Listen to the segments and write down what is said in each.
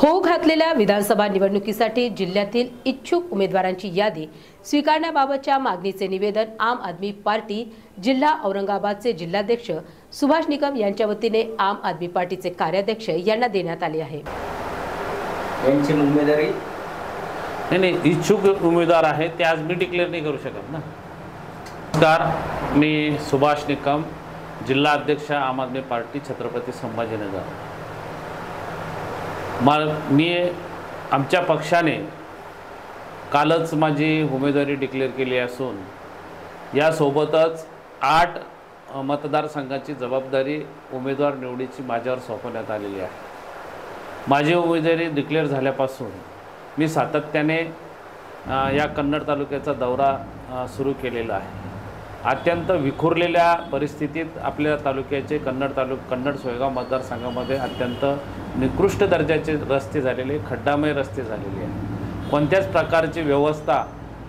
हो घातलेल्या विधानसभा निवडणुकीसाठी जिल्ह्यातील इच्छुक उमेदवारांची यादी स्वीकारण्याबाबतच्या मागणीचे निवेदन आम आदमी पार्टी जिल्हा औरंगाबादचे जिल्हाध्यक्ष सुभाष निकम यांच्या वतीने आम आदमी पार्टीचे कार्याध्यक्ष यांना देण्यात आले आहे. यांची उमेदवारी? नाही नाही इच्छुक उमेदवार आहेत ते आज मी डिक्लेअर नाही करू शकत ना. नमस्कार मी सुभाष निकम जिल्हा अध्यक्ष आम आदमी पार्टी छत्रपती संभाजीनगर. मा मी आमच्या पक्षाने कालच माझी उमेदवारी डिक्लेअर केली असून यासोबतच आठ मतदारसंघाची जबाबदारी उमेदवार निवडीची माझ्यावर सोपवण्यात आलेली आहे. माझी उमेदवारी डिक्लेअर झाल्यापासून मी सातत्याने या कन्नड तालुक्याचा दौरा सुरू केलेला आहे. अत्यंत विखुरलेल्या परिस्थितीत आपल्या तालुक्याचे कन्नड तालुक कन्नड सोयगाव मतदारसंघामध्ये अत्यंत निकृष्ट दर्जाचे रस्ते झालेले खड्डामय रस्ते झालेले आहेत. कोणत्याच प्रकारची व्यवस्था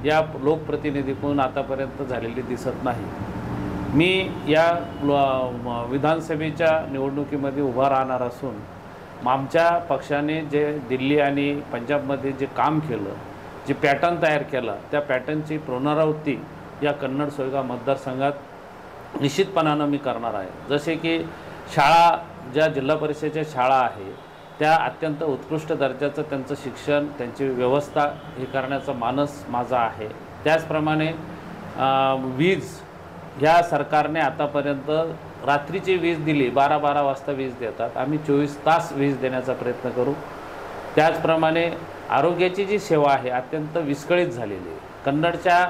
या लोकप्रतिनिधीकडून आतापर्यंत झालेली दिसत नाही. मी या म- विधानसभेच्या निवडणुकीमध्ये उभा राहणार असून आमच्या पक्षाने जे दिल्ली आणि पंजाबमध्ये जे काम केलं जे पॅटर्न तयार केलं त्या पॅटर्नची पुनरावृत्ती या कन्नड सोयगाव मतदारसंघात निश्चितपणानं मी करणार आहे. जसे की शाळा ज्या जिल्हा परिषदेच्या शाळा आहे त्या अत्यंत उत्कृष्ट दर्जाचं त्यांचं शिक्षण त्यांची व्यवस्था हे करण्याचा मानस माझा आहे. त्याचप्रमाणे वीज ह्या सरकारने आतापर्यंत रात्रीची वीज दिली बारा बारा वाजता वीज देतात. आम्ही चोवीस तास वीज देण्याचा प्रयत्न करू. त्याचप्रमाणे आरोग्याची जी सेवा आहे अत्यंत विस्कळीत झालेली आहे. कन्नडच्या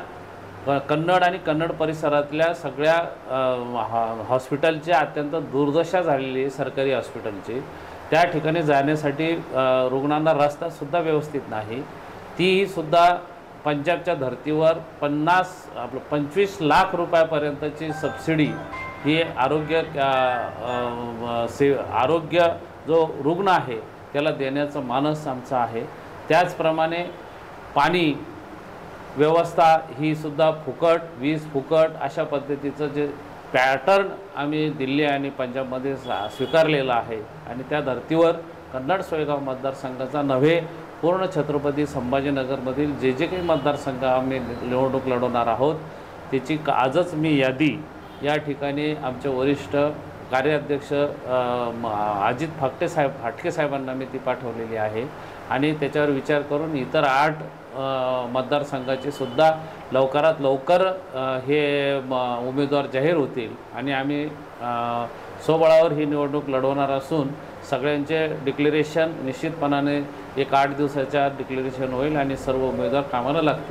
कन्नड आणि कन्नड परिसरातल्या सगळ्या हॉ- हॉस्पिटलची अत्यंत दुर्दशा झालेली आहे सरकारी हॉस्पिटलची. त्या ठिकाणी जाण्यासाठी रुग्णांना रस्तासुद्धा व्यवस्थित नाही. तीही सुद्धा पंजाबच्या धर्तीवर पन्नास आपलं पंचवीस लाख रुपयापर्यंतची सबसिडी ही आरोग्य से आरोग्य जो रुग्ण आहे त्याला देण्याचं मानस आमचं आहे. त्याचप्रमाणे पाणी व्यवस्था ही सुद्धा फुकट वीज फुकट अशा पद्धतीचं जे पॅटर्न आम्ही दिल्ली आणि पंजाबमध्ये सा- स्वीकारलेलं आहे. आणि त्या धर्तीवर कन्नड सोयगाव मतदारसंघाचा नव्हे पूर्ण छत्रपती संभाजीनगरमधील जे जे काही मतदारसंघ आम्ही निवडणूक लढवणार आहोत त्याची आजच मी यादी या ठिकाणी आमचे वरिष्ठ कार्याध्यक्ष म- अजित फाकटे साहेब फाटके साहेबांना मी ती पाठवलेली आहे. आणि त्याच्यावर विचार करून इतर आठ मतदारसंघाचे सुद्धा लवकरात लवकर हे म, उमेदवार जाहीर होतील. आणि आम्ही अ, स्वबळावर ही निवडणूक लढवणार असून सगळ्यांचे डिक्लेरेशन निश्चितपणाने एक आठ दिवसाच्या डिक्लेरेशन होईल आणि सर्व उमेदवार कामाला लागतील.